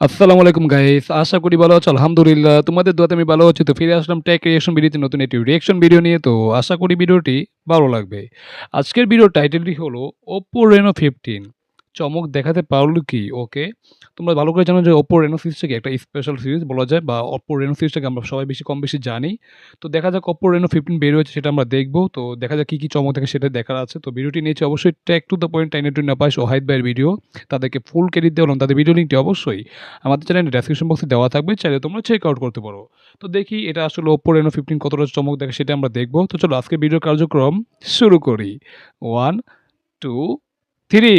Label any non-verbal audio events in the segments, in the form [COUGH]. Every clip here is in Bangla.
আসসালামু আলাইকুম গাইস আশা করি ভালো আছো, আলহামদুলিল্লাহ। তোমাদের দোয়াতে আমি ভালো আছি, তো ফিরে আসলাম টেক রিয়েকশন ভিডিওতে নতুন একটি রিয়েকশন ভিডিও নিয়ে, তো আশা করি ভিডিওটি ভালো লাগবে। আজকের ভিডিওর টাইটেলটি হলো ওপো রেনো ফিফটিন চমক দেখাতে পারল কি? ওকে, তোমরা ভালো করে জানো যে ওপো রেনো সিরিজটাকে একটা স্পেশাল সিরিজ বলা যায়, বা ওপো রেনো সিরিজটাকে আমরা সবাই বেশি কম বেশি জানি। তো দেখা যাক ওপো রেনো ফিফটিন বের হয়েছে সেটা আমরা দেখব। তো দেখা যাক কী কী চমক থাকে সেটা দেখার আছে। তো ভিডিওটি নিয়েছে অবশ্যই ট্যাক টু দ্য পয়েন্ট টাইনে টু নাপাস ওহাইদ ভাইয়ের ভিডিও তাদেরকে ফুল ক্রেডিট দেওয়া তাদের ভিডিও লিঙ্কটি অবশ্যই আমাদের চ্যানেলে ডেসক্রিপশন বক্সে দেওয়া থাকবে। চাইলে তোমরা চেক আউট করতে পারো। তো দেখি এটা আসলে ওপো রেনো ফিফটিন কতটা চমক দেখে সেটা আমরা দেখব। তো চলো আজকে ভিডিও কার্যক্রম শুরু করি। ওয়ান টু থ্রি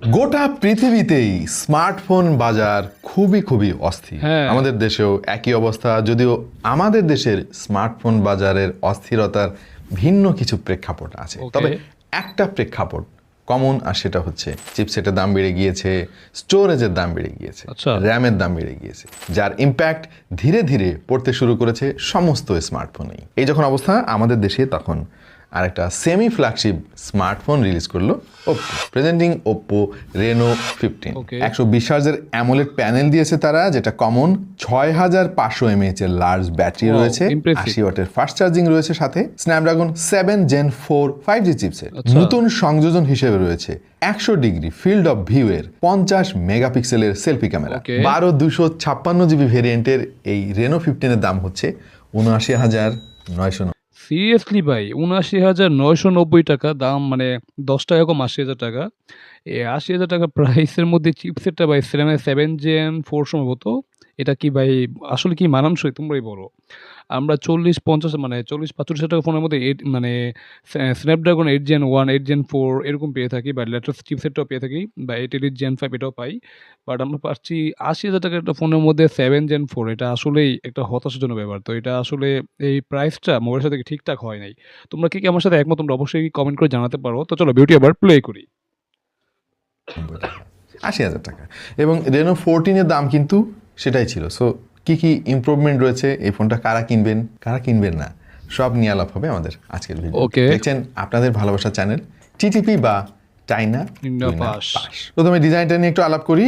গোটা পৃথিবীতেই স্মার্টফোন বাজার খুবই খুবই অস্থির হ্যাঁ। আমাদের দেশেও একই অবস্থা যদিও আমাদের দেশের স্মার্টফোন বাজারের অস্থিরতার ভিন্ন কিছু প্রেক্ষাপট আছে তবে একটা প্রেক্ষাপট কমন আর সেটা হচ্ছে চিপসেটের দাম বেড়ে গিয়েছে স্টোরেজের দাম বেড়ে গিয়েছে আচ্ছা। র্যামের দাম বেড়ে গিয়েছে যার ইম্প্যাক্ট ধীরে ধীরে পড়তে শুরু করেছে সমস্ত স্মার্টফোনেই এই যখন অবস্থা আমাদের দেশে তখন আরেকটা সেমি ফ্ল্যাগশিপ স্মার্টফোন রিলিজ করল Oppo presenting Oppo Reno fifteen একশো বিশ হার্জের অ্যামোলেড প্যানেল দিয়েছে তারা যেটা কমন ছয় হাজার পাঁচশো এমএএচ এর লার্জ ব্যাটারি রয়েছে আশি ওয়াটের ফাস্ট চার্জিং রয়েছে সাথে Snapdragon seven gen four five G আচ্ছা। নতুন সংযোজন হিসেবে রয়েছে একশো ডিগ্রি ফিল্ড অফ ভিউ এর পঞ্চাশ মেগাপিক্সেলের সেলফি ক্যামেরা বারো দুশো ছাপ্পান্ন জিবি ভেরিয়েন্টের এই রেনো ফিফটিনের দাম হচ্ছে উনআশি হাজার নয়শো সিরিয়াসলি ভাই, উনআশি হাজার নয়শো নব্বই টাকা, দাম মানে দশ টাকা কম আশি হাজার টাকা। এই আশি হাজার টাকা প্রাইসের মধ্যে চিপসেটটা ভাই সেভেন সেভেন জেন ফোর সম্ভবত। এটা কি ভাই, আসলে কি মানানসই? তোমরাই বলো। আমরা চল্লিশ পঞ্চাশ মানে চল্লিশ পাঁচচল্লিশ টাকা ফোনের মধ্যে এইট মানে Snapdragon eight gen one eight gen four এরকম পেয়ে থাকি বা লেটেস্ট চিপসেটটাও পেয়ে থাকি বা এইট এইট জেন ফাইভ এটাও পাই। বাট আমরা পাচ্ছি আশি হাজার টাকার একটা ফোনের মধ্যে সেভেন জেন ফোর এটা আসলেই একটা হতাশাজনক ব্যাপার। তো এটা আসলে এই প্রাইসটা মোবাইলের সাথে ঠিকঠাক হয় নাই। তোমরা কি কি আমার সাথে একমত তোমরা অবশ্যই কমেন্ট করে জানাতে পারো। তো চলো বিউটি আবার প্লে করি। আশি হাজার টাকা। এবং রেনো ফোরটিনের দাম কিন্তু সেটাই ছিল। সো কি কি ইমপ্রুভমেন্ট রয়েছে? এই ফোনটা কারা কিনবেন? কারা কিনবেন না? সব নিয়ে আলাপ হবে আমাদের আজকের ভিডিও Okay. দেখছেন আপনাদের ভালোবাসার চ্যানেল টিটিপি বা চাইনা। প্রথমে ডিজাইনটা নিয়ে একটু আলাপ করি।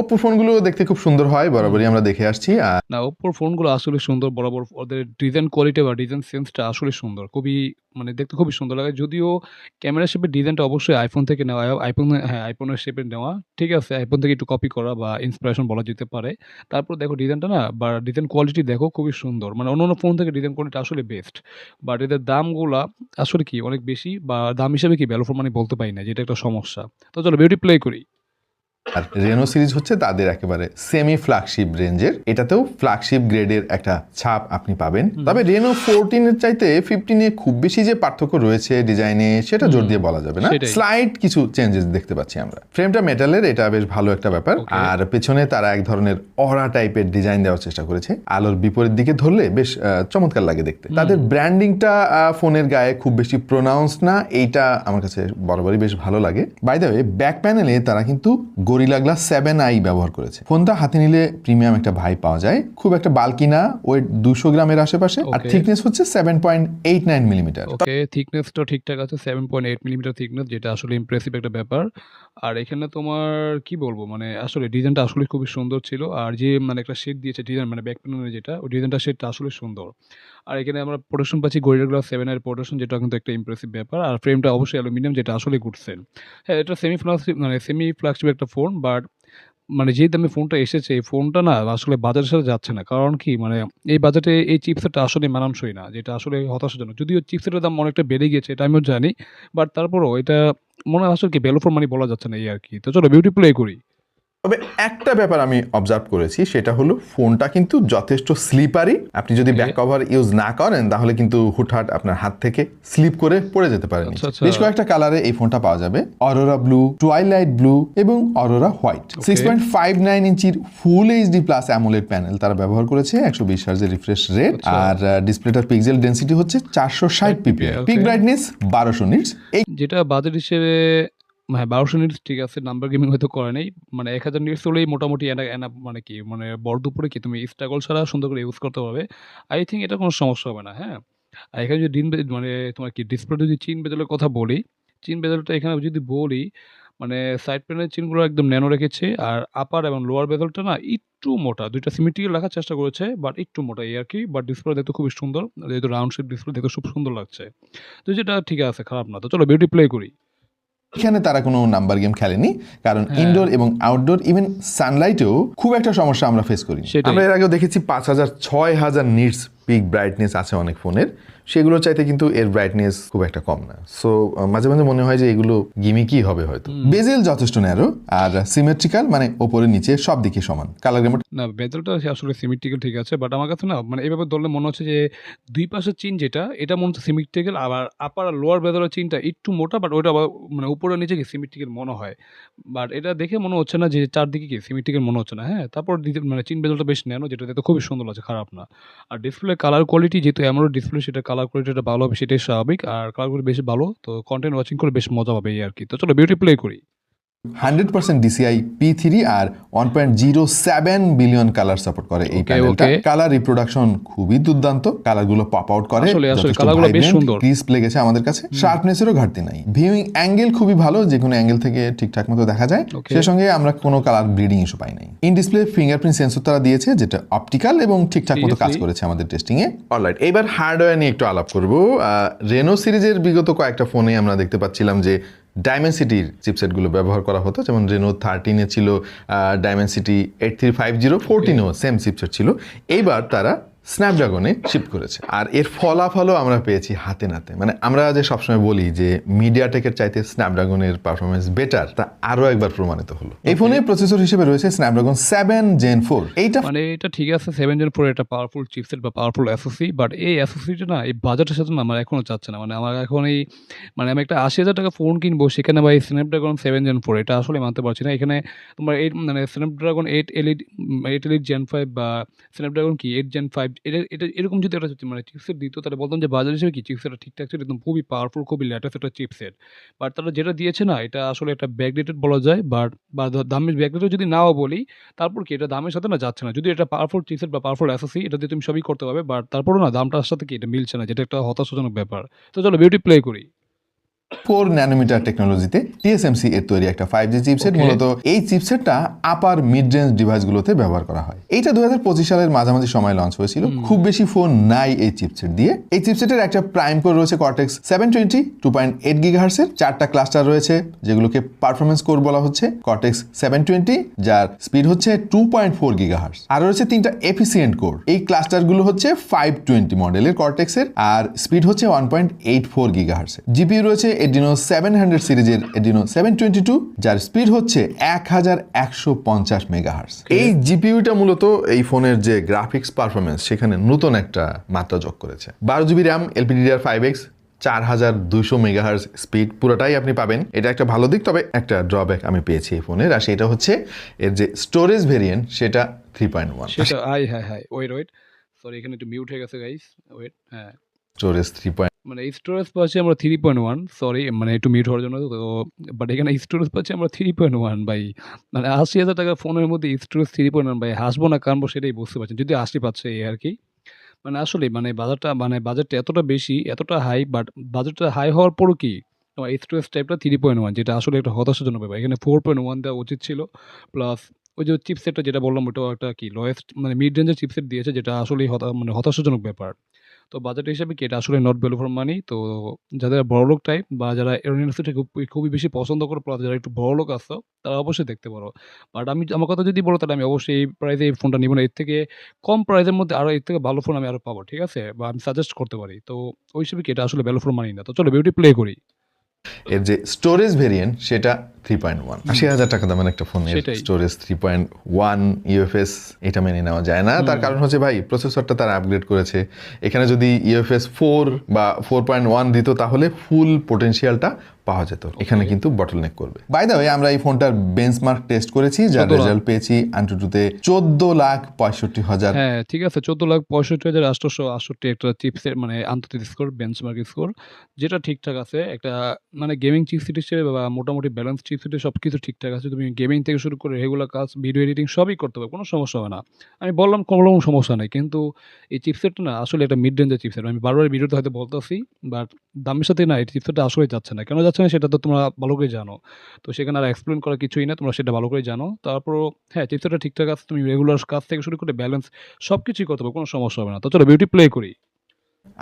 ওপো ফোনগুলো দেখতে খুব সুন্দর হয় বরাবরই আমরা দেখে আসছি। আর না ওপোর ফোনগুলো আসলে সুন্দর বরাবর ওদের ডিজাইন কোয়ালিটি বা ডিজাইন সেন্সটা আসলে সুন্দর। খুবই মানে দেখতে খুবই সুন্দর লাগে। যদিও ক্যামেরা শেপের ডিজাইনটা অবশ্যই আইফোন থেকে নেওয়া আইফোন হ্যাঁ আইফোনের শেপে নেওয়া। ঠিক আছে আইফোন থেকে একটু কপি করা বা ইন্সপিরেশন বলা যেতে পারে। তারপর দেখো ডিজাইনটা না, বা ডিজাইন কোয়ালিটি দেখো খুবই সুন্দর। মানে অন্য অন্য ফোন থেকে ডিজাইন কোয়ালিটি আসলে বেস্ট বাট এদের দামগুলা আসলে কি? অনেক বেশি বা দাম হিসাবে কি ভ্যালু মানে বলতে পারি না, যেটা একটা সমস্যা। তো চলো বিউটি প্লে করি। আর রেনো সিরিজ হচ্ছে তাদের একেবারে সেমি ফ্ল্যাগশিপ রেঞ্জের এটাতেও ফ্ল্যাগশিপ গ্রেডের একটা ছাপ আপনি পাবেন। তবে রেনো ফোরটিনের চাইতে ফিফটিনে খুব বেশি যে পার্থক্য রয়েছে ডিজাইনে সেটা জোর দিয়ে বলা যাবে না। স্লাইড কিছু চেঞ্জেস দেখতে পাচ্ছি আমরা। ফ্রেমটা মেটালের এটা বেশ ভালো একটা ব্যাপার। আর পেছনে তারা এক ধরনের অরা টাইপের ডিজাইন দেওয়ার চেষ্টা করেছে। আলোর বিপরীত দিকে ধরলে বেশ চমৎকার লাগে দেখতে। তাদের ব্র্যান্ডিংটা ফোনের গায়ে খুব বেশি প্রোনাউন্স না। এইটা আমার কাছে বরাবরই বেশ ভালো লাগে। বাই দ্য ওয়ে ব্যাক প্যানেলে তারা কিন্তু গরিলা গ্লাস সেভেন আই ব্যবহার করেছে। ফোনটা হাতে নিলে প্রিমিয়াম একটা ভাই পাওয়া যায়। খুব একটা বালকি না ওয়েট দুশো গ্রামের আশেপাশে। আর থিকনেস হচ্ছে seven point eight nine millimetre okay থিকনেসটা ঠিকঠাক আছে seven point eight millimetre thickness যেটা আসলে ইমপ্রেসিভ একটা ব্যাপার। আর এখানে তোমার কি বলব মানে আসলে ডিজাইনটা আসলে খুবই সুন্দর ছিল। আর যে মানে একটা শেড দিয়েছে ডিজাইন মানে ব্যাক প্যানেলের যেটা ওই ডিজাইনটা শেডটা আসলে সুন্দর। আর এখানে আমরা প্রোডাকশন পাচ্ছি গোরিলা গ্লাস সেভেনের প্রোডাকশন যেটা কিন্তু একটা ইমপ্রেসিভ ব্যাপার। আর ফ্রেমটা অবশ্যই অ্যালুমিনিয়াম যেটা আসলে গুডসেন হ্যাঁ এটা সেমি ফ্লাক্সিভ মানে সেমি ফ্লাক্সিভ একটা ফোন বাট মানে যে দামে ফোনটা এসেছে, এই ফোনটা না আসলে বাজারের সাথে যাচ্ছে না। কারণ কি মানে এই বাজেটে এই চিপসেটটা আসলে মানানসই না, যেটা আসলে হতাশাজনক। যদিও চিপসেটের দাম অনেকটা বেড়ে গেছে এটা আমিও জানি বাট তারপরও এটা মনে হয় আসলে কি ভ্যালু ফর মানি বলা যাচ্ছে না এই আর কি। তো চলো বিউটি প্লে করি। তবে একটা ব্যাপার আমি অবজার্ভ করেছি সেটা হলো ফোনটা কিন্তু যথেষ্ট স্লিপারি আপনি যদি ব্যাক কভার ইউজ না করেন তাহলে কিন্তু হুটহাট আপনার হাত থেকে স্লিপ করে পড়ে যেতে পারেন। আচ্ছা, আচ্ছা। বেশ কয়েকটা কালারে এই ফোনটা পাওয়া যাবে। অরোরা ব্লু টুয়াইলাইট ব্লু এবং aurora white six point five nine ইঞ্চির full HD plus AMOLED panel তারা ব্যবহার করেছে একশো বিশ হার্জের রিফ্রেশ রেট। আর ডিসপ্লেটার পিক্সেল ডেন্সিটি হচ্ছে চারশো ষাট পিপিআই. পিক ব্রাইটনেস বারোশো নিটস এই যেটা বাজেট হিসেবে হ্যাঁ বারোশো নিটস ঠিক আছে নাম্বার গেমিং হয়তো করে নেই। মানে এক হাজার নিটস হলেই মোটামুটি মানে কি মানে বড় দুপুরে কি তুমি স্ট্রাগল ছাড়া সুন্দর করে ইউজ করতে পারবে। আই থিঙ্ক এটা কোনো সমস্যা হবে না হ্যাঁ। আর এখানে যদি বে- মানে তোমার কি ডিসপ্লে যদি চিন বেদলের কথা বলি, চিন বেজেলটা এখানে যদি বলি মানে সাইড প্যানেলের চিনগুলো একদম ন্যানো রেখেছে, আর আপার এবং লোয়ার বেদলটা না একটু মোটা, দুইটা সিমেট্রিক্যাল রাখার চেষ্টা করেছে বাট একটু মোটা এই আর কি বাট ডিসপ্লে দেখতে খুবই সুন্দর, যেহেতু রাউন্ড শেপ ডিসপ্লে দেখতে খুব সুন্দর লাগছে। তো যেটা ঠিক আছে, খারাপ না। তো চলো বিউটি প্লে করি। এখানে তারা কোনো নাম্বার গেম খেলেনি কারণ হ্যাঁ। ইনডোর এবং আউটডোর ইভেন সানলাইটেও খুব একটা সমস্যা আমরা ফেস করি। আমরা এর আগেও দেখেছি পাঁচ হাজার ছয় হাজার নিটস পিক ব্রাইটনেস আছে অনেক ফোনের সেগুলো চাইতে কিন্তু এর ব্রাইটনেস খুব একটা কম না। সো মাঝে মাঝে মনে হয় যে এগুলো গিমিকই হবে হয়তো। বেজেল যথেষ্ট ন্যারো আর সিমেট্রিক্যাল মানে ওপরে নিচে সব দিকে সমান। কালার গ্রামার না বেজেলটা আসলে সিমেট্রিক্যাল ঠিক আছে বাট আমার কাছে না মানে এইভাবে ধরলে মনে হচ্ছে যে দুই পাশের চিন যেটা এটা মনে হচ্ছে সিমেট্রিক্যাল আবার আপার আর লোয়ার বেজলের চিনটা একটু মোটা বাট ওইটা মানে উপরে নিচে কি সিমেট্রিক্যাল মনে হয়। বাট এটা দেখে মনে হচ্ছে না যে চারদিকে কি সিমেট্রিক্যাল মনে হচ্ছে না হ্যাঁ? তারপর মানে চিন বেজলটা বেশ নেনো যেটা দেখতে খুবই সুন্দর লাগছে খারাপ না। আর ডিসপ্লে কালার কোয়ালিটি যেহেতু এমন ডিসপ্লে সেটা কালার কোয়ালিটিটা ভালো হবে, সেটাই স্বাভাবিক। আর কালার বেশি ভালো, তো কন্টেন্ট ওয়াচিং করে বেশ মজা পাবে এই আর কি। তো চলো বিউটি প্লে করি। Hundred percent DCI P three আর one point zero seven billion colour support করে এই প্যানেলটা কালার রিপ্রোডাকশন খুবই দুর্দান্ত কালারগুলো পপ আউট করে আসলে, আসলে colourগুলো বেশ সুন্দর। ক্রিস্প লেগেছে আমাদের কাছে। শার্পনেসেরও ঘাটতি নাই। ভিউইং অ্যাঙ্গেল খুবই ভালো যে কোনো অ্যাঙ্গেল থেকে ঠিকঠাক মতো দেখা যায়. সেই সঙ্গে আমরা কোনো কালার ব্লিডিং ইস্যু পাই নাই। ইন ডিসপ্লে ফিঙ্গারপ্রিন্ট সেন্সর তারা দিয়েছে যেটা অপটিক্যাল এবং ঠিকঠাক মতো কাজ করেছে আমাদের টেস্টিং এ অলরাইট এবার হার্ডওয়্যার নিয়ে একটু আলাপ করব। রেনো সিরিজের বিগত কয়েকটা ফোনে আমরা দেখতে পাচ্ছিলাম যে ডায়মেন্সিটির চিপসেটগুলো ব্যবহার করা হতো, যেমন রেনো থার্টিনে ছিল Dimensity eight three five zero ফোরটিনেও same chipset ছিল। এইবার তারা স্ন্যাপড্রাগনে শিফট করেছে। আর এর ফলাফলও আমরা পেয়েছি হাতে নাতে। মানে আমরা যে সবসময় বলি যে মিডিয়া টেকের চাইতে স্ন্যাপড্রাগনের পারফরমেন্স বেটার তা আরও একবার প্রমাণিত হলো। এই ফোনের প্রসেসর হিসেবে রয়েছে স্ন্যাপড্রাগন সেভেন জেন ফোর এইটা মানে এটা ঠিক আছে সেভেন জেন ফোর একটা পাওয়ারফুল চিপসেট বা পাওয়ারফুল এসওসি বাট এই এসওসিটা না এই বাজেটের সাথে না আমার এখনও চাচ্ছে না। মানে আমার এখন এই মানে আমি একটা আশি হাজার টাকা ফোন কিনবো সেখানে বা এই স্ন্যাপড্রাগন সেভেন জেন ফোর এটা আসলে মানতে পারছি না। এখানে তোমার এইট মানে Snapdragon eight elite eight elite gen five বা স্ন্যাপড্রাগন কি? এইট জেন ফাইভ এটা এটা, এরকম যদি একটা মানে চিপসেট দিত, তাহলে বলতাম যে বাজার হিসেবে কি চিপসেটটা ঠিকঠাক ছিল? একদম খুবই পাওয়ারফুল খুবই লেটেস্ট একটা চিপসেট বাট তারা যেটা দিয়েছে না, এটা আসলে একটা ব্যাকডেটেড বলা যায় বাট বা দামের ব্যাকডেটেড যদি নাও বলি, তারপর কি এটা দামের সাথে না যাচ্ছে না। যদি এটা পাওয়ারফুল চিপসেট বা পাওয়ারফুল অ্যাসোসি এটা দিয়ে তুমি সবই করতে পারবে বাট তারপরও না দামটার সাথে কি এটা মিলছে না, যেটা একটা হতাশাজনক ব্যাপার। তো চলো বিউটি প্লে করি। ফোর ন্যানোমিটার টেকনোলজিতে টিএসএমসি এর তৈরি একটা ফাইভ জি চিপসেট. মূলত এই চিপসেটটা আপার মিড রেঞ্জ ডিভাইসগুলোতে ব্যবহার করা হয়। এইটা দু হাজার পঁচিশ সালের মাঝামাঝি সময় লঞ্চ হয়েছিল। খুব বেশি ফোন নাই এই চিপসেট দিয়ে। এই চিপসেটের একটা প্রাইম কোর রয়েছে Cortex seven twenty two point eight গিগাহার্সের চারটা ক্লাস্টার রয়েছে যেগুলোকে পারফরমেন্স কোর বলা হচ্ছে। কর্টেক্স সেভেন টোয়েন্টি যার স্পিড হচ্ছে টু পয়েন্ট ফোর গিগাহার্স আর রয়েছে তিনটা এফিসিয়েন্ট কোর এই ক্লাস্টারগুলো হচ্ছে ফাইভ টোয়েন্টি মডেলের কর্টেক্সের আর স্পিড হচ্ছে ওয়ান পয়েন্ট এইট ফোর গিগাহার্সের জিপিইউ রয়েছে এডিনো সেভেন হান্ড্রেড সিরিজের এডিনো সেভেন টোয়েন্টি টু যার স্পিড হচ্ছে এক হাজার একশো পঞ্চাশ মেগাহার্স এই জিপিইউটা মূলত এই ফোনের যে গ্রাফিক্স পারফরমেন্স সেখানে নতুন একটা মাত্রা যোগ করেছে। বারো GB RAM LPDDR five X চার হাজার দুইশো মেগাহার্স স্পিড পুরোটাই আপনি পাবেন। এটা একটা ভালো দিক তবে একটা ড্রব্যাক আমি পেয়েছি এই ফোনের আর সেটা হচ্ছে এর যে স্টোরেজ ভেরিয়েন্ট সেটা three point one hi hi hi wait wait sorry এখানে একটু মিউট হয়ে গেছে গাইস ওয়েট হ্যাঁ। স্টোরেজ থ্রি পয়েন্ট মানে স্টোরেজ পাচ্ছি আমরা থ্রি পয়েন্ট ওয়ান সরি মানে একটু মিউট হওয়ার জন্য, তো বাট এখানে স্টোরেজ পাচ্ছি আমরা থ্রি পয়েন্ট ওয়ান ভাই। মানে আশি হাজার টাকা ফোনের মধ্যে স্টোরেজ থ্রি পয়েন্ট ওয়ান ভাই, হাসবো না কানবো সেটাই বুঝতে পারছেন, যদি আশি পাচ্ছে এই আর কি। মানে আসলে মানে বাজারটা মানে বাজারটা এতটা বেশি, এতটা হাই বাট বাজারটা হাই হওয়ার পরও কি তোমার স্টোরেজ টাইপটা থ্রি পয়েন্ট ওয়ান যেটা আসলে একটা হতাশাজনক ব্যাপার। এখানে ফোর পয়েন্ট ওয়ান দেওয়া উচিত ছিল প্লাস ওই যে চিপসেটটা যেটা বললাম, ওটাও একটা কি লোয়েস্ট মানে মিড রেঞ্জের চিপসেট দিয়েছে, যেটা আসলেই হতা মানে হতাশাজনক ব্যাপার। তো বাজেট হিসাবে কি এটা আসলে নট ভ্যালু ফর মানি তো যাদের বড়লোক টাইপ বা যারা ইউনিভার্সিটি খুবই বেশি পছন্দ করে প্লাস যারা একটু বড়লোক আসতো তারা অবশ্যই দেখতে পারো। বাট আমি, আমার কথা যদি বলো তাহলে আমি অবশ্যই এই প্রাইসে এই ফোনটা নিব না। এর থেকে কম প্রাইসের মধ্যে আরও এর থেকে ভালো ফোন আমি আরও পাবো, ঠিক আছে? বা আমি সাজেস্ট করতে পারি। তো ওই হিসেবে কি এটা আসলে ভ্যালু ফর মানি না? তো চলো বিউটি প্লে করি। এর যে স্টোরেজ ভেরিয়েন্ট সেটা থ্রি পয়েন্ট ওয়ান আশি হাজার টাকা দামের একটা ফোনের। Storage three point one UFS এটা মেনে নেওয়া যায় না। তার কারণ হচ্ছে ভাই প্রসেসরটা তারা আপগ্রেড করেছে। এখানে যদি ইউএফএস ফোর বা ফোর পয়েন্ট ওয়ান দিত তাহলে ফুল পোটেনশিয়ালটা পাওয়া যেত। এখানে কিন্তু বটল নেক করবে। বাই দা ওয়ে আমরা এই ফোনটার বেঞ্চমার্ক টেস্ট করেছি যার 14 লাখ। রেজাল্ট পেয়েছি আন্টুটুতে চোদ্দ লাখ পঁয়ষট্টি হাজার। হ্যাঁ ঠিক আছে চোদ্দ লাখ পঁয়ষট্টি হাজার আটশোশো আটষট্টি একটা চিপসের মানে আন্তর্জাতিক স্কোর বেঞ্চমার্ক স্কোর যেটা ঠিকঠাক আছে। একটা মানে গেমিং চিপসেট হিসেবে বা মোটামুটি ব্যালেন্স চিপসেটে সব কিছু ঠিকঠাক আছে তুমি গেমিং থেকে শুরু করে রেগুলার কাজ ভিডিও এডিটিং সবই করতে পারবে কোনো সমস্যা হবে না আমি বললাম কোনো সমস্যা নেই কিন্তু এই চিপসেটটা না আসলে একটা মিড রেঞ্জের চিপসেট আমি বারবার ভিডিওতে হয়তো বলতেছি বাট দামের সাথে না এই চিপসেটটা আসলে যাচ্ছে না কেন যাচ্ছে না সেটা তো তোমরা ভালো করে জানো। তো সেখানে আর এক্সপ্লেন করার কিছুই না। তোমরা সেটা ভালো করেই জানো। তারপরও হ্যাঁ, চিপসেটটা ঠিকঠাক আছে। তুমি রেগুলার কাজ থেকে শুরু করে ব্যালেন্স সব কিছুই করতে পারো। কোনো সমস্যা হবে না। তো চলো বিউটি প্লে করি।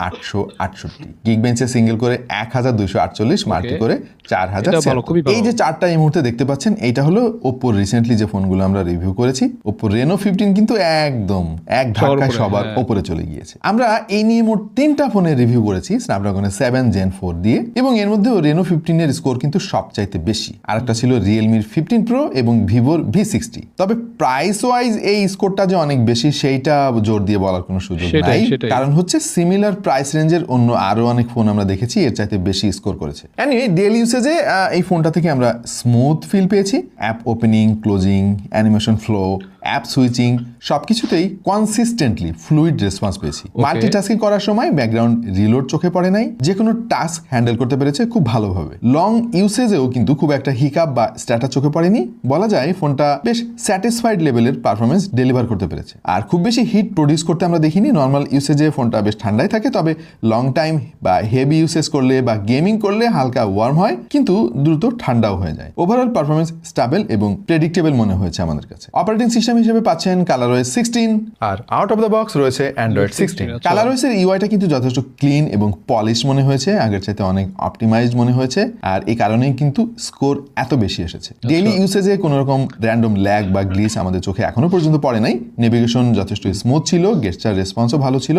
আটশো আটষট্টি। গিগ বেঞ্চে সিঙ্গেল করে এক হাজার দুইশো আটচল্লিশ মাল্টি করে চার হাজার এটা। এই যে চারটা এই মুহূর্তে দেখতে পাচ্ছেন এইটা হলো ওপ্পোর রিসেন্টলি যে ফোনগুলো আমরা রিভিউ করেছি ওপ্পো রেনো ফিফটিন কিন্তু একদম এক ধাক্কায় সবার হ্যাঁ। ওপরে চলে গিয়েছে। আমরা এই নিয়ে মোট তিনটা ফোনের রিভিউ করেছি স্ন্যাপড্রাগনের সেভেন জেন ফোর দিয়ে এবং এর মধ্যেও রেনো ফিফটিনের স্কোর কিন্তু সবচাইতে বেশি। আরেকটা ছিল রিয়েলমির ফিফটিন প্রো এবং ভিভোর ভি সিক্সটি তবে প্রাইস ওয়াইজ এই স্কোরটা যে অনেক বেশি সেইটা জোর দিয়ে বলার কোনো সুযোগ নাই। কারণ হচ্ছে সিমিলার প্রাইস রেঞ্জের অন্য আরও অনেক ফোন আমরা দেখেছি, এর চাইতে বেশি স্কোর করেছে। অ্যানিওয়ে ডেলি ইউসেজে এই ফোনটা থেকে আমরা স্মুথ ফিল পেয়েছি। App opening closing animation flow app switching সবকিছুতেই কনসিস্টেন্টলি ফ্লুইড রেসপন্স পেয়েছি। মাল্টিটাস্কিং করার সময় ব্যাকগ্রাউন্ড রিলোড চোখে পড়ে নাই যে কোনো টাস্ক হ্যান্ডেল করতে পেরেছে খুব ভালোভাবে। লং ইউসেজেও কিন্তু খুব একটা হিকাপ বা স্ট্যাটাস চোখে পড়েনি। বলা যায় ফোনটা বেশ স্যাটিসফাইড লেভেলের পারফরমেন্স ডেলিভার করতে পেরেছে। আর খুব বেশি হিট প্রডিউস করতে আমরা দেখিনি নর্মাল ইউসেজে ফোনটা বেশ ঠান্ডাই থাকে তবে লং টাইম বা হেভি ইউসেজ করলে বা গেমিং করলে হালকা ওয়ার্ম হয় কিন্তু দ্রুত ঠান্ডাও হয়ে যায়। ওভারঅল পারফরমেন্স স্টাবেল এবং প্রেডিক্টেবল মনে হয়েছে আমাদের কাছে। অপারেটিং সিস্টেম হিসেবে পাচ্ছেন কালারওয়েস সিক্সটিন আর আউট অফ দ্য বক্স রয়েছে অ্যান্ড্রয়েড সিক্সটিন আচ্ছা। কালারওয়েসের ইউআইটা কিন্তু যথেষ্ট ক্লিন এবং পলিশ মনে হয়েছে আগের চাইতে অনেক অপটিমাইজড মনে হয়েছে আর এই কারণেই কিন্তু স্কোর এত বেশি এসেছে। ডেইলি ইউসেজে কোনো রকম র্যান্ডম ল্যাগ বা গ্লিচ আমাদের চোখে এখনও পর্যন্ত পড়ে নাই। নেভিগেশন যথেষ্ট স্মুথ ছিল গেস্টার রেসপন্সও ভালো ছিল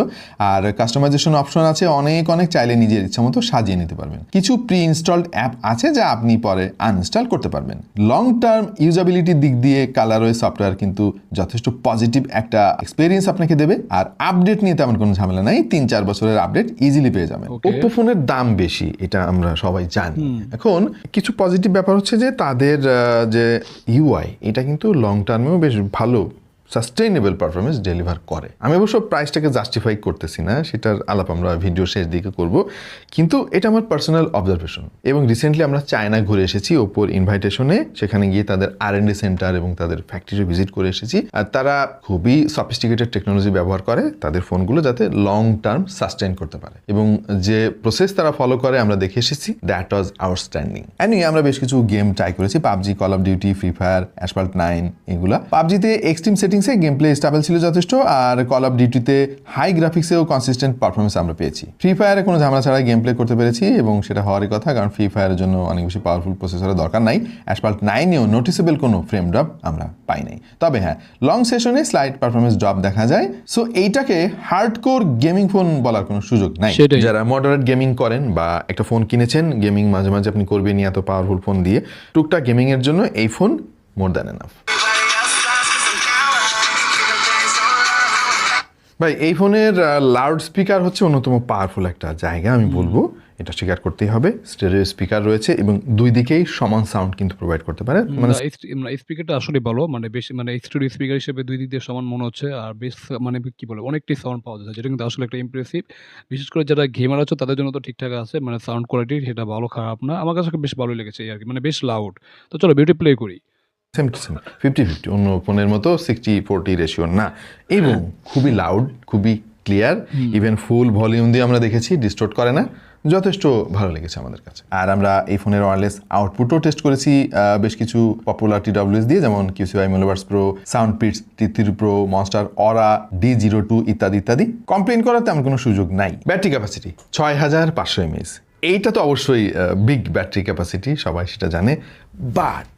আর কাস্টমাইজেশন অপশন আছে অনেক অনেক চাইলে নিজের ইচ্ছা মতো সাজিয়ে নিতে পারবেন। কিছু প্রি ইনস্টলড অ্যাপ আছে যা আপনি পরে আনইনস্টল করতে পারবেন। লং টার্ম ইউজাবিলিটির দিক দিয়ে কালারওয়ে সফটওয়্যার কিন্তু যথেষ্ট পজিটিভ একটা এক্সপিরিয়েন্স আপনাকে দেবে। আর আপডেট নিয়ে তেমন কোনো ঝামেলা নাই তিন চার বছরের আপডেট ইজিলি পেয়ে যাবেন। ওপো ফোনের দাম বেশি এটা আমরা সবাই জানি। এখন কিছু পজিটিভ ব্যাপার হচ্ছে যে তাদের যে ইউআই এটা কিন্তু লং টার্মেও বেশ ভালো সাস্টেইনেবল পারফরমেন্স ডেলিভার করে। আমি অবশ্য প্রাইসটাকে জাস্টিফাই করতেছি না, সেটার আলাপ আমরা ভিডিও শেষ দিকে করব। কিন্তু এটা আমার পার্সোনাল অবজারভেশন এবং রিসেন্টলি আমরা চায়না ঘুরে এসেছি ওপোর ইনভাইটেশনে সেখানে গিয়ে তাদের আর এন ডি সেন্টার এবং তাদের ফ্যাক্টরি ভিজিট করে এসেছি। আর তারা খুবই সফিস্টিকেটেড টেকনোলজি ব্যবহার করে, তাদের ফোনগুলো যাতে লং টার্ম সাস্টেইন করতে পারে। এবং যে প্রসেস তারা ফলো করে, আমরা দেখে এসেছি দ্যাট ওয়াজ আউটস্ট্যান্ডিং অ্যান্ড আমরা বেশ কিছু গেম ট্রাই করেছি, PUBG call of duty free fire Asphalt nine এগুলা। পাবজিতে এক্সট্রিম সেটিংসে গেম প্লে স্টেবল ছিল যথেষ্ট আর কল অফ ডিউটিতে হাই গ্রাফিক্সেও কনসিস্টেন্ট পারফরমেন্স আমরা পেয়েছি। ফ্রি ফায়ারে কোনো ঝামেলা ছাড়া গেম প্লে করতে পেরেছি এবং সেটা হওয়ারই কথা কারণ ফ্রি ফায়ারের জন্য অনেক বেশি পাওয়ারফুল প্রসেসরের দরকার নাই। অ্যাসপাল্ট নাইনেও নোটিসেবল কোনো ফ্রেম ড্রপ আমরা পাই নাই। তবে হ্যাঁ লং সেশনে স্লাইড পারফরমেন্স ড্রপ দেখা যায় সো এইটাকে হার্ডকোর গেমিং ফোন বলার কোনো সুযোগ নাই। যারা মডারেট গেমিং করেন বা একটা ফোন কিনেছেন গেমিং মাঝে মাঝে আপনি করবেন এত পাওয়ারফুল ফোন দিয়ে টুকটাক গেমিং এর জন্য এই ফোন মোর দ্যান এনাফ ভাই এই ফোনের লাউড স্পিকার হচ্ছে অন্যতম পাওয়ারফুল একটা জায়গা আমি বলব। এটা স্বীকার করতেই হবে। স্টেরিও স্পিকার রয়েছে এবং দুই দিকেই সমান সাউন্ড কিন্তু প্রোভাইড করতে পারে। মানে স্পিকারটা আসলে ভালো। মানে বেশি মানে স্টুডিও স্পিকার হিসেবে দুই দিক দিয়ে সমান মনে হচ্ছে। আর বেশ মানে কি বলে অনেকটাই সাউন্ড পাওয়া যাচ্ছে যেটা কিন্তু আসলে একটা ইমপ্রেসিভ বিশেষ করে যারা গেমার আছে তাদের জন্য তো ঠিকঠাক আছে। মানে সাউন্ড কোয়ালিটি সেটা ভালো খারাপ না। আমার কাছে বেশ ভালোই লেগেছে আর কি। মানে বেশ লাউড তো চলো বিউটি প্লে করি। Same to same fifty fifty অন্য ফোনের মতো সিক্সটি ফোরটি রেশিও না। এবং খুবই লাউড খুবই ক্লিয়ার ইভেন ফুল ভলিউম দিয়ে আমরা দেখেছি ডিস্টোর্ট করে না। যথেষ্ট ভালো লেগেছে আমাদের কাছে। আর আমরা এই ফোনের ওয়ারলেস আউটপুটও টেস্ট করেছি বেশ কিছু পপুলার টি টিডব্লিউএস দিয়ে যেমন QCY MeloBuds Pro Sound Peats T three Pro Monster Aura D zero two ইত্যাদি ইত্যাদি। কমপ্লেন করার তেমন কোনো সুযোগ নাই। ব্যাটারি ক্যাপাসিটি ছয় হাজার পাঁচশো এমএস এইটা তো অবশ্যই বিগ ব্যাটারি ক্যাপাসিটি সবাই সেটা জানে। বাট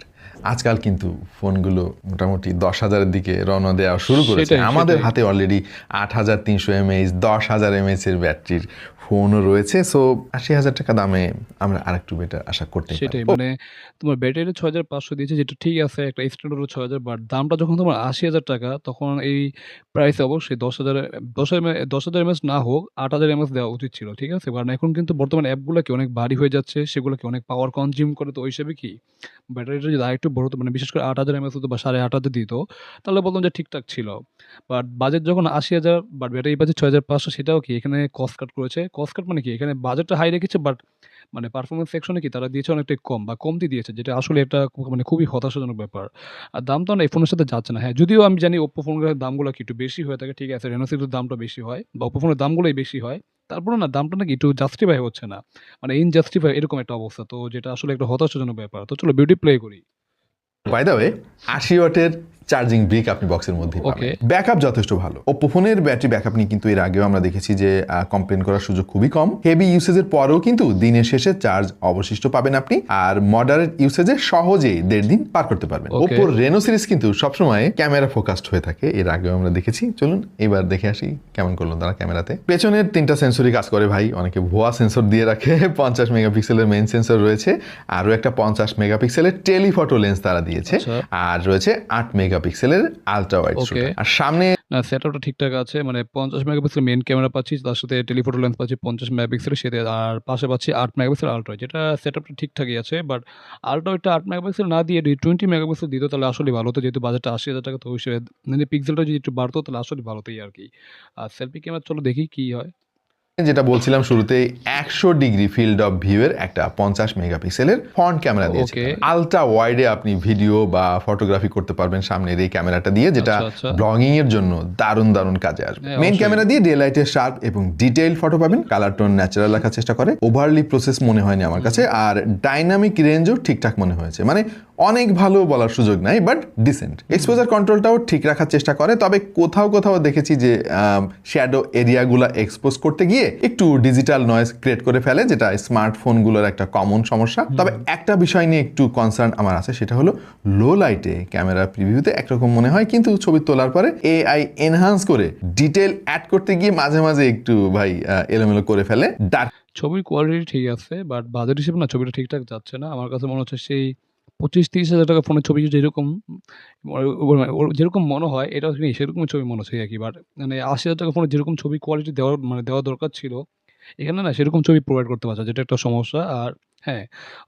আজকাল কিন্তু ফোনগুলো মোটামুটি দশ হাজারের দিকে রওনা দেওয়া শুরু করেছে। আমাদের হাতে অলরেডি আট হাজার তিনশো এমএইচ দশ হাজার এমএইচ এর ব্যাটারির ফোনও রয়েছে সো আশি হাজার টাকা দামে আমরা আরেকটু বেটার আশা করতে সেটাই মানে তোমার ব্যাটারি ছয় হাজার পাঁচশো দিয়েছে, যেটা ঠিক আছে, একটা স্ট্যান্ডার্ড হলো ছয় হাজার বাট দামটা যখন তোমার আশি হাজার টাকা, তখন এই প্রাইসে অবশ্যই দশ হাজার দশ হাজার দশ হাজার এমএস না হোক, আট হাজার এমএস দেওয়া উচিত ছিল, ঠিক আছে? কারণ এখন কিন্তু বর্তমানে অ্যাপগুলো কি অনেক ভারী হয়ে যাচ্ছে সেগুলোকে অনেক পাওয়ার কনজিউম করে, তো ওই হিসাবে কি? ব্যাটারিটা যদি আরেকটু বড় মানে বিশেষ করে আট হাজার এমএস হতো বা সাড়ে আট হাজার দিত, তাহলে বলতাম যে ঠিকঠাক ছিল। বাট বাজেট যখন আশি হাজার বাট ব্যাটারি বাজেট ছয় হাজার পাঁচশো, সেটাও কি এখানে কস্ট কাট করেছে? কস্ট কাট মানে কি? এখানে বাজেটটা হাই রেখেছে বাট মানে পারফরমেন্স সেকশনে কি তারা দিয়েছে অনেকটাই কম বা কমতি দিয়েছে, যেটা আসলে এটা মানে খুবই হতাশাজনক ব্যাপার। আর দাম তো এই ফোনের সাথে যাচ্ছে না। হ্যাঁ যদিও আমি জানি ওপ্পো ফোনের দামগুলো কি একটু বেশি হয়ে থাকে, ঠিক আছে রেনোসিটের দামটা বেশি হয় বা ওপো ফোনের দামগুলোই বেশি হয় তারপরে না দামটা নাকি একটু জাস্টিফাই হচ্ছে না। মানে ইনজাস্টিফাই এরকম একটা অবস্থা, তো যেটা আসলে একটা হতাশাজনক ব্যাপার। তো চলো বিউটি প্লে করি। বাই দ্য ওয়ে আশি ওয়াটের চার্জিং ব্রিক আপনি বক্সের মধ্যে. ব্যাকআপ যথেষ্ট ভালো। ওপো ফোনের ব্যাটারি ব্যাকআপ নিয়ে কিন্তু এর আগেও আমরা দেখেছি যে কমপ্লেন করার সুযোগ খুবই কম। হেভি ইউসেজের পরেও কিন্তু দিনের শেষে চার্জ অবশিষ্ট পাবেন আপনি আর মডারেট ইউসেজে সহজেই দেড় দিন পার করতে পারবেন. ওপোর রেনো সিরিজ কিন্তু সবসময় ক্যামেরা ফোকাসড হয়ে থাকে। এর আগেও আমরা দেখেছি। চলুন এবার দেখে আসি কেমন করল তারা ক্যামেরাতে। পেছনের তিনটা সেন্সরই কাজ করে ভাই। অনেকে ভুয়া সেন্সর দিয়ে রাখে। [LAUGHS] পঞ্চাশ মেগাপিক্সেলের মেইন সেন্সর রয়েছে। আরও একটা পঞ্চাশ মেগাপিক্সেলের টেলিফটো লেন্স তারা দিয়েছে। আচ্ছা। আর রয়েছে আট মেগাপিক্সেলের আলট্রা ওয়াইড. আর সামনে না সেটআপটা ঠিকঠাক আছে মানে পঞ্চাশ মেগাপিক্সেল মেন ক্যামেরা পাচ্ছি তার সাথে টেলিফোটো লেন্স পাচ্ছি পঞ্চাশ মেগাপিক্সেলের সাথে আর পাশে পাচ্ছি আট মেগাপিক্সেল আলট্রা যেটা সেটআপটা ঠিকঠাকই আছে বাট আলট্রা ওইটা আট মেগাপিক্সেল না দিয়ে টোয়েন্টি মেগাপিক্সেল দিত তাহলে আসলে ভালো হতো যেহেতু বাজেটটা আশি হাজার টাকা তো হিসেবে মানে পিক্সেলটা যদি একটু বাড়তো তাহলে আসলে ভালো হতোই আর কি। আর সেলফি ক্যামেরা চলো দেখি কি হয়। যেটা বলছিলাম শুরুতে একশো ডিগ্রি ফিল্ড অফ ভিউ এর একটা পঞ্চাশ মেগাপিক্সেলের ফ্রন্ট ক্যামেরা দিয়েছে। আলট্রা ওয়াইডে আপনি ভিডিও বা ফটোগ্রাফি করতে পারবেন সামনের এই ক্যামেরাটা দিয়ে যেটা আচ্ছা, আচ্ছা। ব্লগিং এর জন্য দারুণ দারুণ কাজে আসবে। মেইন ক্যামেরা দিয়ে ডে লাইটের শার্প এবং ডিটেইল ফটো পাবেন। কালার টোন ন্যাচারাল রাখার চেষ্টা করে। ওভারলি প্রসেস মনে হয়নি আমার কাছে। আর ডাইনামিক রেঞ্জও ঠিকঠাক মনে হয়েছে। মানে অনেক ভালো বলার সুযোগ নাই বাট ডিসেন্ট এক্সপোজার কন্ট্রোলটাও ঠিক রাখার চেষ্টা করে তবে কোথাও কোথাও দেখেছি যে শ্যাডো এরিয়াগুলো এক্সপোজ করতে গিয়ে একটু ডিজিটাল নয়েজ ক্রিয়েট করে ফেলে যেটা স্মার্টফোনগুলোর একটা কমন সমস্যা। তবে একটা বিষয় নিয়ে একটু কনসার্ন আমার আছে সেটা হলো লো লাইটে ক্যামেরা প্রিভিউতে একরকম মনে হয় কিন্তু ছবি তোলার পরে এআই এনহান্স করে ডিটেল অ্যাড করতে গিয়ে মাঝে মাঝে একটু ভাই এলোমেলো করে ফেলে। ডার্ক ছবির কোয়ালিটি ঠিক আছে বাট বাজেট হিসেবে না ছবিটা ঠিকঠাক যাচ্ছে না। আমার কাছে মনে হচ্ছে সেই পঁচিশ তিরিশ হাজার টাকা ফোনের ছবি যেরকম যেরকম মনে হয় নেই সেরকম ছবি মনে হচ্ছে আর কি। বাট মানে আশি হাজার টাকা ফোনে যেরকম ছবি কোয়ালিটি দেওয়ার মানে দেওয়া দরকার ছিল, এখানে না সেরকম ছবি প্রোভাইড করতে পারছে যেটা একটা সমস্যা। আর হ্যাঁ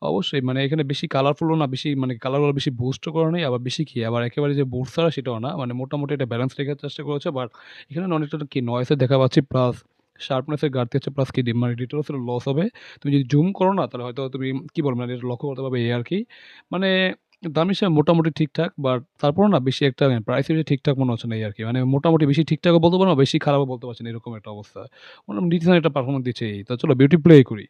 অবশ্যই মানে এখানে বেশি কালারফুলও না, বেশি মানে কালারগুলো বেশি বুস্টও করা নেই, আবার বেশি কি, আবার একেবারে যে বুস্ট ছাড়া সেটাও না। মানে মোটামুটি এটা ব্যালেন্স রেখার চেষ্টা করেছে বাট এখানে অনেকটা কি নয়েসে দেখা পাচ্ছি প্লাস শার্পনেসের ঘাটতি হচ্ছে প্লাস কি মানে ডিটেলসের লস হবে। তুমি যদি জুম করো না, তাহলে হয়তো তুমি কী বলব মানে এটা লক্ষ্য করতে পারবে এই আর কি। মানে দাম হিসেবে মোটামুটি ঠিকঠাক বাট তারপর না বেশি একটা প্রাইস হিসেবে ঠিকঠাক মনে হচ্ছে না এই আর কি। মানে মোটামুটি বেশি ঠিকঠাকও বলতে পারো না, বেশি খারাপও বলতে পারছি না, এরকম একটা অবস্থা। মানে ডিসেন্ট একটা পারফরমেন্স দিচ্ছে তো চলো বিউটি প্লে করি।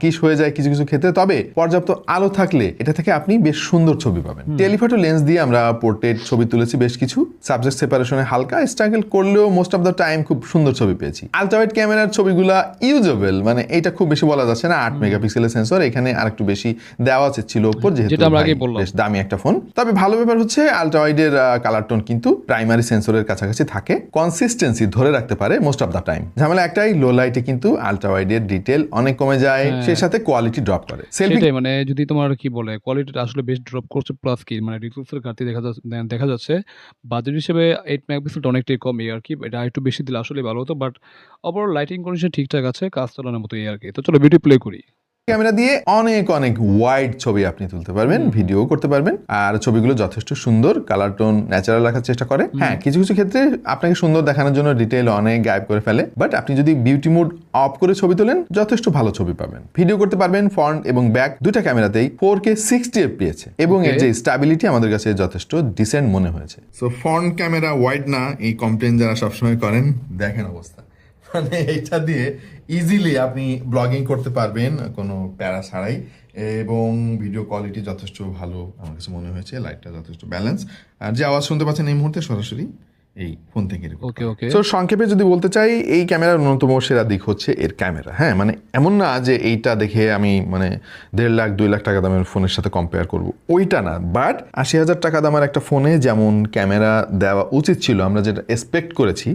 কিস হয়ে যায় কিছু কিছু ক্ষেত্রে। তবে পর্যাপ্ত আলো থাকলে এটা থেকে আপনি বেশ সুন্দর ছবি পাবেন। টেলিফটো লেন্স দিয়ে আমরা পোর্ট্রেট ছবি তুলেছি বেশ কিছু। সাবজেক্ট সেপারেশনে হালকা। স্ট্রাগল করলেও মোস্ট অফ দ্য টাইম খুব সুন্দর ছবি পেয়েছি। আলট্রাওয়াইড ক্যামেরার ছবিগুলা ইউজেবল। মানে এটা খুব বেশি বলা যাচ্ছে না। আট মেগাপিক্সেলের সেন্সর। এখানে আর একটু বেশি দেওয়া উচিত ছিল উপর যেহেতু। বেশ দামি একটা ফোন। তবে ভালো ব্যাপার হচ্ছে আলট্রাওয়াইডের কালার টোন কিন্তু প্রাইমারি সেন্সরের কাছাকাছি থাকে। কনসিস্টেন্সি ধরে রাখতে পারে মোস্ট অফ দ্য টাইম ঝামেলা একটাই লো লাইটে কিন্তু আলট্রাওয়াইডের ডিটেল অনেক কমে যায়। হ্যাঁ। সেই সাথে কোয়ালিটি ড্রপ করে। সেলফি মানে যদি তোমার কি বলে কোয়ালিটিটা আসলে বেশ ড্রপ করছে প্লাস কি মানে রিসোর্সের ঘাটতি দেখা যাচ্ছে দেখা যাচ্ছে। বাজেট হিসেবে এইট মেগাপিক্সেলটা অনেকটাই কম এই আর কি এটা একটু বেশি দিলে আসলে ভালো হতো বাট ওভারঅল লাইটিং কন্ডিশন ঠিকঠাক আছে কাজ চালানোর মতো এই আর কি। তো চলো ভিডিও প্লে করি। ক্যামেরা দিয়ে অনেক অনেক ওয়াইড ছবি আপনি তুলতে পারবেন ভিডিও করতে পারবেন। আর ছবিগুলো যথেষ্ট সুন্দর কালার টোন ন্যাচারাল রাখার চেষ্টা করে। হ্যাঁ কিছু কিছু ক্ষেত্রে আপনাকে সুন্দর দেখানোর জন্য ডিটেল অনেক গায়েব করে ফেলে। বাট আপনি যদি বিউটি মোড অফ করে ছবি তোলেন যথেষ্ট ভালো ছবি পাবেন। ভিডিও করতে পারবেন ফ্রন্ট এবং ব্যাক দুটা ক্যামেরাতেই ফোর কে সিক্সটি এফপিএছে এবং এর যে স্টাবিলিটি আমাদের কাছে যথেষ্ট ডিসেন্ট মনে হয়েছে। সো ফ্রন্ট ক্যামেরা ওয়াইড না এই কমপ্লেন যারা সবসময় করেন দেখেন অবস্থা। মানে এটা দিয়ে ইজিলি আপনি ব্লগিং করতে পারবেন কোনো প্যারা ছাড়াই। এবং ভিডিও কোয়ালিটি যথেষ্ট ভালো আমার কাছে মনে হয়েছে লাইটটা যথেষ্ট ব্যালেন্স আর যে আওয়াজ শুনতে পাচ্ছেন এই মুহূর্তে সরাসরি এই ফোন থেকে ওকে ওকে তো সংক্ষেপে যদি বলতে চাই এই ক্যামেরার অন্যতম সেরা দিক হচ্ছে এর ক্যামেরা হ্যাঁ? মানে এমন না যে এইটা দেখে আমি মানে দেড় লাখ দুই লাখ টাকা দামের ফোনের সাথে কম্পেয়ার করব। ওইটা না বাট আশি হাজার টাকা দামের একটা ফোনে যেমন ক্যামেরা দেওয়া উচিত ছিল আমরা যেটা এক্সপেক্ট করেছি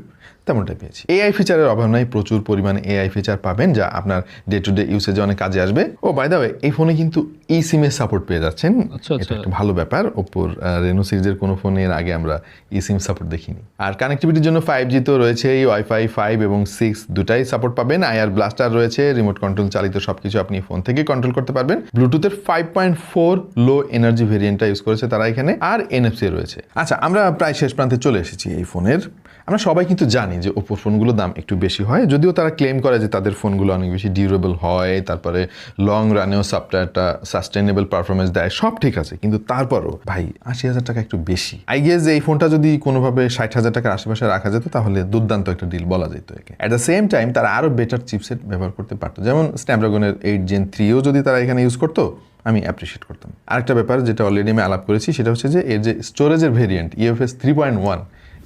তেমনটাই পেয়েছি। এআই ফিচারের অভাব নাই প্রচুর পরিমাণে এআই ফিচার পাবেন যা আপনার ডে টু ডে ইউসেজে অনেক কাজে আসবে। ও বাই দা ওয়ে এই ফোনে কিন্তু ই সিম এর সাপোর্ট পেয়ে যাচ্ছেন। আচ্ছা, এটা আচ্ছা। একটা ভালো ব্যাপার। ওপোর রেনো সিরিজের কোনো ফোনের আগে আমরা ই সিম সাপোর্ট দেখিনি। আর কানেক্টিভিটির জন্য ফাইভ জি তো রয়েছে এই ওয়াইফাই ফাইভ এবং সিক্স দুটাই সাপোর্ট পাবেন। আইআর ব্লাস্টার রয়েছে রিমোট কন্ট্রোল চালিত সবকিছু আপনি ফোন থেকে কন্ট্রোল করতে পারবেন। ব্লুটুথের five point four low energy ভেরিয়েন্টটা use করেছে তারা এখানে। আর এনএফসি রয়েছে। আচ্ছা আমরা প্রায় শেষ প্রান্তে চলে এসেছি এই ফোনের আমরা সবাই কিন্তু জানি যে ওপোর ফোনগুলোর দাম একটু বেশি হয়, যদিও তারা ক্লেম করে যে তাদের ফোনগুলো অনেক বেশি ডিউরেবল হয়, তারপরে লং রানেও সফটওয়্যারটা সাস্টেনেবল পারফরমেন্স দেয়, সব ঠিক আছে, কিন্তু তারপরও ভাই আশি হাজার টাকা একটু বেশি। আই গেস এই ফোনটা যদি কোনোভাবে ষাট হাজার টাকার আশেপাশে রাখা যেত, তাহলে দুর্দান্ত একটা ডিল বলা যেত একে। অ্যাট দ্য সেম টাইম তারা আরও বেটার চিপসেট ব্যবহার করতে পারতো। যেমন স্ন্যাপড্রাগনের এইট জেন থ্রিও যদি তারা এখানে ইউজ করতো, আমি অ্যাপ্রিসিয়েট করতাম। আরেকটা ব্যাপার যেটা অলরেডি আমি আলাপ করেছি, সেটা হচ্ছে যে এর যে স্টোরেজের variant UFS three point one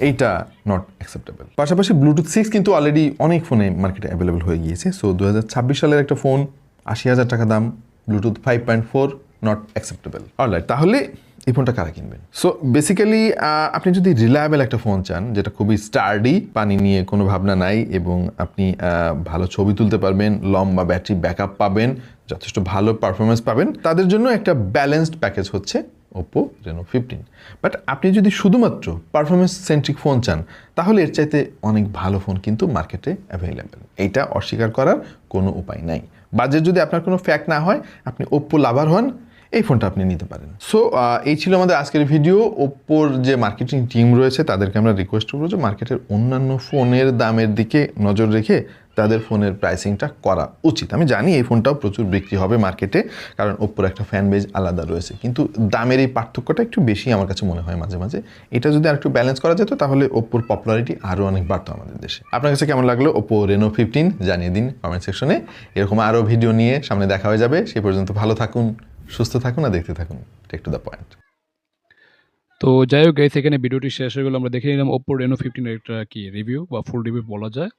এইটা নট অ্যাকসেপ্টেবল পাশাপাশি ব্লুটুথ সিক্স কিন্তু অলরেডি অনেক ফোনে মার্কেটে অ্যাভেলেবল হয়ে গিয়েছে। সো দু হাজার ছাব্বিশ সালের একটা ফোন আশি হাজার টাকা দাম Bluetooth five point four not acceptable alright তাহলে এই ফোনটা কারা কিনবেন? সো বেসিক্যালি আপনি যদি রিলায়েবল একটা ফোন চান, যেটা খুবই স্টার্ডি পানি নিয়ে কোনো ভাবনা নাই, এবং আপনি ভালো ছবি তুলতে পারবেন, লম্বা ব্যাটারি ব্যাকআপ পাবেন, যথেষ্ট ভালো পারফরমেন্স পাবেন, তাদের জন্য একটা ব্যালেন্সড প্যাকেজ হচ্ছে ওপো রেনো ফিফটিন বাট আপনি যদি শুধুমাত্র পারফরমেন্স সেন্ট্রিক ফোন চান, তাহলে এর চাইতে অনেক ভালো ফোন কিন্তু মার্কেটে অ্যাভেলেবেল এইটা অস্বীকার করার কোনো উপায় নাই। বাজেট যদি আপনার কোনো ফ্যাক্ট না হয়, আপনি ওপ্পো লাভার হন, এই ফোনটা আপনি নিতে পারেন। সো এই ছিল আমাদের আজকের ভিডিও ওপ্পোর যে মার্কেটিং টিম রয়েছে, তাদেরকে আমরা রিকোয়েস্ট করব যে মার্কেটের অন্যান্য ফোনের দামের দিকে নজর রেখে তাদের ফোনের প্রাইসিংটা করা উচিত। আমি জানি এই ফোনটাও প্রচুর বিক্রি হবে মার্কেটে কারণ ওপ্পোর একটা ফ্যান বেজ আলাদা রয়েছে। কিন্তু দামের এই পার্থক্যটা একটু বেশি আমার কাছে মনে হয় মাঝে মাঝে। এটা যদি আর একটু ব্যালেন্স করা যেত, তাহলে ওপ্পোর পপুলারিটি আরও অনেক বাড়তো আমাদের দেশে। আপনার কাছে কেমন লাগল ওপো রেনো ফিফটিন জানিয়ে দিন কমেন্ট সেকশনে এরকম আরও ভিডিও নিয়ে সামনে দেখা হয়ে যাবে। সে পর্যন্ত ভালো থাকুন, সুস্থ থাকুন আর দেখতে থাকুন। টেক টু দ্য পয়েন্ট তো যাই হোক এখানে ভিডিওটি শেষ হয়ে গেলো। আমরা দেখে নিলাম ওপো রেনো ফিফটিনের একটা কি রিভিউ বা ফুল রিভিউ বলা যায়।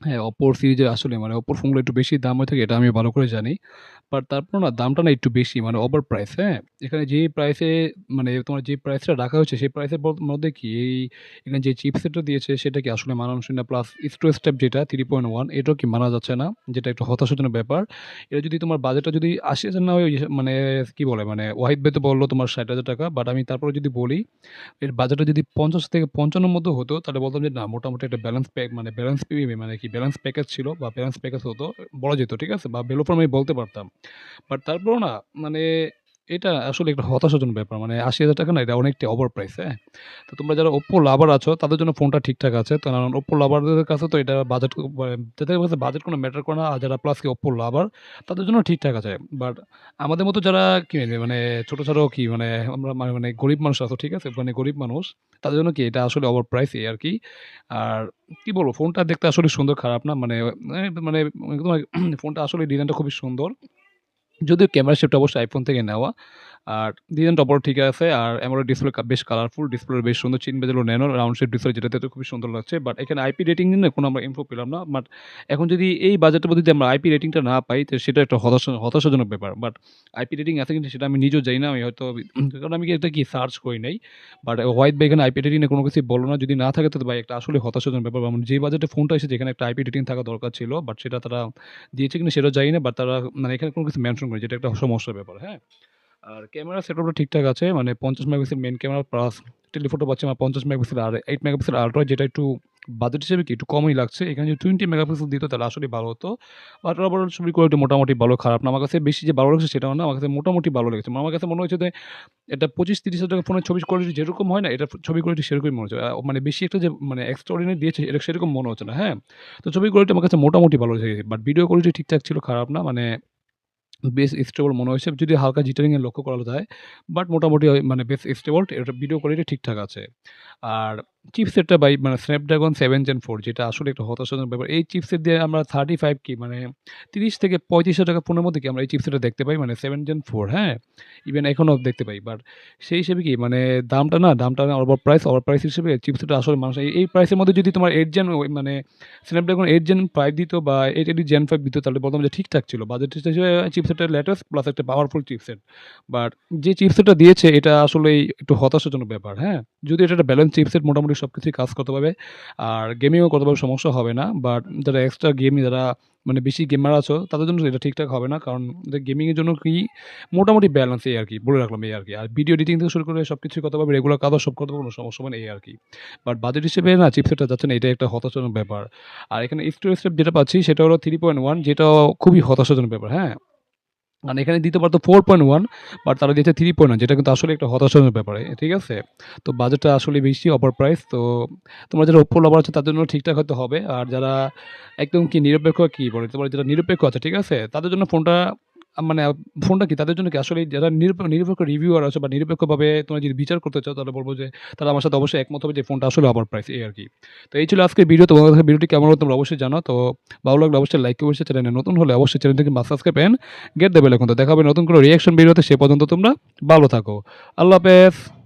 হ্যাঁ অপোর সিরিজে আসলে মানে অপোর ফোনগুলো একটু বেশি দাম হয়ে থাকে, এটা আমি ভালো করে জানি। বাট তারপর না, দামটা না একটু বেশি মানে ওভার প্রাইস হ্যাঁ? এখানে যে প্রাইসে মানে তোমার যে প্রাইসটা রাখা হচ্ছে সেই প্রাইসের মধ্যে কি এই এখানে যে চিপসেটটা দিয়েছে, সেটা কি আসলে মানানসই না? প্লাস স্টো স্টেপ যেটা থ্রি পয়েন্ট ওয়ান এটাও কি মানা যাচ্ছে না? যেটা একটু হতাশাজনক ব্যাপার। এটা যদি তোমার বাজেটটা যদি আশি হাজার না ওই মানে কি বলে মানে ওয়াহিদ ভাই তো বলল তোমার ষাট হাজার টাকা বাট আমি তারপরে যদি বলি, এর বাজেটটা যদি পঞ্চাশ থেকে পঞ্চান্নর মধ্যে হতো, তাহলে বলতাম যে না, মোটামুটি একটা ব্যালেন্স প্যাক মানে ব্যালেন্স মানে কি ব্যালেন্স প্যাকেজ ছিল বা ব্যালেন্স প্যাকেজ হতো, বলা যেত, ঠিক আছে? বা বেলোফর আমি বলতে পারতাম। বাট তারপরও না মানে এটা আসলে একটা হতাশাজনক ব্যাপার। মানে আশি হাজার টাকা না, এটা অনেকটা ওভার প্রাইস হ্যাঁ? তো তোমরা যারা ওপ্পো লাভার আছো, তাদের জন্য ফোনটা ঠিকঠাক আছে। কারণ ওপ্পো লাভারদের কাছে তো এটা বাজেট যাদের কাছে বাজেট কোনো ম্যাটার করে না, আর যারা প্লাস কি ওপ্পো লাভার তাদের জন্য ঠিকঠাক আছে। বাট আমাদের মতো যারা কি মানে ছোটো ছোটো কি মানে আমরা মানে মানে গরিব মানুষ আছো, ঠিক আছে? মানে গরিব মানুষ, তাদের জন্য কি এটা আসলে ওভার প্রাইস এই আর কি? আর কি বলব ফোনটা দেখতে আসলে সুন্দর, খারাপ না? মানে মানে একদম ফোনটা আসলে ডিজাইনটা খুবই সুন্দর। যদিও ক্যামেরা শেপটা অবশ্যই আইফোন থেকে নেওয়া। আর ডিজাইনটা বড় ঠিক আছে, আর অ্যামোলেড ডিসপ্লে বেশ কালারফুল ডিসপ্লে বেশ সুন্দর চিন বেজেলো ন্যানো রাউন্ড শেপ ডিসপ্লে যেটাতে তো খুবই সুন্দর লাগছে বাট এখানে আইপি রেটিং নিয়ে কোনো আমরা ইনফো পেলাম না বাট এখন যদি এই বাজেটের মধ্যে যদি আমরা আইপি রেটিংটা না পাই, তো সেটা একটা হতাশা, হতাশাজনক ব্যাপার বাট আইপি রেটিং আছে কিন্তু সেটা আমি নিজেও জানি না, আমি হয়তো [CLEARS THROAT] কারণ আমি এটা কি সার্চ করি নাই বাট হোয়াইট ভাই এখানে আইপি রেটিংয়ে কোনো কিছু বলো না, যদি না থাকে তো ভাই একটা আসলে হতাশাজনক ব্যাপার মানে যে বাজেটে ফোনটা এসেছে যেখানে একটা আইপি রেটিং থাকা দরকার ছিল বাট সেটা তারা দিয়েছে কিনা সেটাও জানি না বাট তারা মানে এখানে কোনো কিছু মেনশন করে যেটা একটা সমস্যার ব্যাপার হ্যাঁ। আর ক্যামেরা সেটআপটা ঠিকঠাক আছে মানে পঞ্চাশ megapixel main camera plus telephoto পাচ্ছে আমার পঞ্চাশ মেগাপিক্সেল আর এইট মেগাপিক্সেল আলট্রা যেটা একটু বাজেট হিসেবে কি একটু কমই লাগছে। এখানে যদি টোয়েন্টি মেগাপিক্সেল দিত তাহলে আসলে ভালো হতো। বাট আবার ছবি কোয়ালিটি মোটামুটি ভালো, খারাপ না। আমার কাছে বেশি যে ভালো লাগছে সেটাও না, আমার কাছে মোটামুটি ভালো লেগেছে। আমার কাছে মনে হচ্ছে যে এটা পঁচিশ তিরিশ হাজার টাকা ফোনের ছবি কোয়ালিটি যেরকম হয় না, এটা ছবি কোয়ালিটি সেরকমই মনে হচ্ছে। মানে বেশি একটা যে মানে এক্সট্রাঅর্ডিনারি দিয়েছে, এটা সেরকম মনে হচ্ছে না হ্যাঁ? তো ছবি কোয়ালিটি আমার কাছে মোটামুটি ভালো লেগেছে। বাট ভিডিও কোয়ালিটি ঠিকঠাক ছিল, খারাপ না মানে বেশ স্টেবল মনে হয়েছে যদি হালকা জিটারিংয়ে লক্ষ্য করা যায় বাট মোটামুটি মানে বেশ স্টেবল এটা ভিডিও কোয়ালিটি ঠিকঠাক আছে। আর চিপসেটটা বাই মানে স্ন্যাপড্রাগন সেভেন জেন ফোর যেটা আসলে একটা হতাশাজনক ব্যাপার। এই চিপসেট দিয়ে আমরা থার্টি ফাইভ কি মানে তিরিশ থেকে পঁয়ত্রিশ টাকা ফোনের মধ্যে কি আমরা এই চিপসেটটা দেখতে পাই? মানে সেভেন জেন ফোর হ্যাঁ? ইভেন এখনও দেখতে পাই বাট সেই হিসেবে কি মানে দামটা না দামটা না ওভার প্রাইস ওভার প্রাইস হিসেবে চিপসেটটা আসলে মানুষ, এই- এই প্রাইসের মধ্যে যদি তোমার এইট জেন মানে স্ন্যাপড্রাগন এইট জেন ফাইভ দিত বা এইট এইট জেন ফাইভ দিত, তাহলে বলতাম যে ঠিকঠাক ছিল বাজেট হিসেবে চিপসেটের লেটেস্ট প্লাস একটা পাওয়ারফুল চিপসেট বাট যে চিপসেটটা দিয়েছে, এটা আসলে একটু হতাশাজনক ব্যাপার হ্যাঁ? যদি এটা একটা ব্যালেন্স চিপসেট মোটামুটি সব কিছুই কাজ করতে পারবে। আর গেমিংও করতে পারবে, সমস্যা হবে না। বাট যারা এক্সট্রা গেম যারা মানে বেশি গেমার আছো, তাদের জন্য এটা ঠিকঠাক হবে না। কারণ গেমিংয়ের জন্য কি মোটামুটি ব্যালেন্স এই আর কি, বলে রাখলাম এই আর কি। আর ভিডিও এডিটিং থেকে শুরু করে সব কিছুই করতে পারবে রেগুলার কাজও সব করতে পারবে, কোনো সমস্যা হবে না এই আর কি। বাট বাজেট হিসেবে না চিপসেটটা যাচ্ছে না এটা একটা হতাশাজনক ব্যাপার। আর এখানে স্টোরেজ যেটা পাচ্ছি, সেটা হলো থ্রি পয়েন্ট ওয়ান যেটা খুবই হতাশাজনক ব্যাপার হ্যাঁ? মানে এখানে দিতে পারতো ফোর পয়েন্ট ওয়ান বাট তারা দিয়েছে থ্রি পয়েন্ট যেটা কিন্তু আসলে একটা হতাশার ব্যাপারে ঠিক আছে? তো বাজেটটা আসলে বেশি অপার প্রাইস তো তোমরা যারা ওপর লাভার আছে, তাদের জন্য ঠিকঠাক হতে হবে, আর যারা একদম কি নিরপেক্ষ, কি বলে, তোমার যারা নিরপেক্ষ আছে, ঠিক আছে? তাদের জন্য ফোনটা মানে ফোনটা কি তাদের জন্য কি? আসলে যারা নিরপেক্ষ রিভিউয়ার আছে বা নিরপেক্ষভাবে তোমরা যদি বিচার করতে চাও, তাহলে বলব যে তারা আমার সাথে অবশ্যই একমত হবে যে ফোনটা আসলে আবার প্রাইস এই আর কি তো এই ছিল আজকের ভিডিও তোমাদের ভিডিওটি কেমন হলো তোমরা অবশ্যই জানো। তো ভালো লাগলে অবশ্যই লাইক করে চ্যানেলে নতুন হলে অবশ্যই চ্যানেলটিকে সাবস্ক্রাইব পেন গেট দেবে এখন তো দেখাবে নতুন করে রিয়াকশন ভিডিওতে সে পর্যন্ত তোমরা ভালো থাকো। আল্লাহ হাফেজ।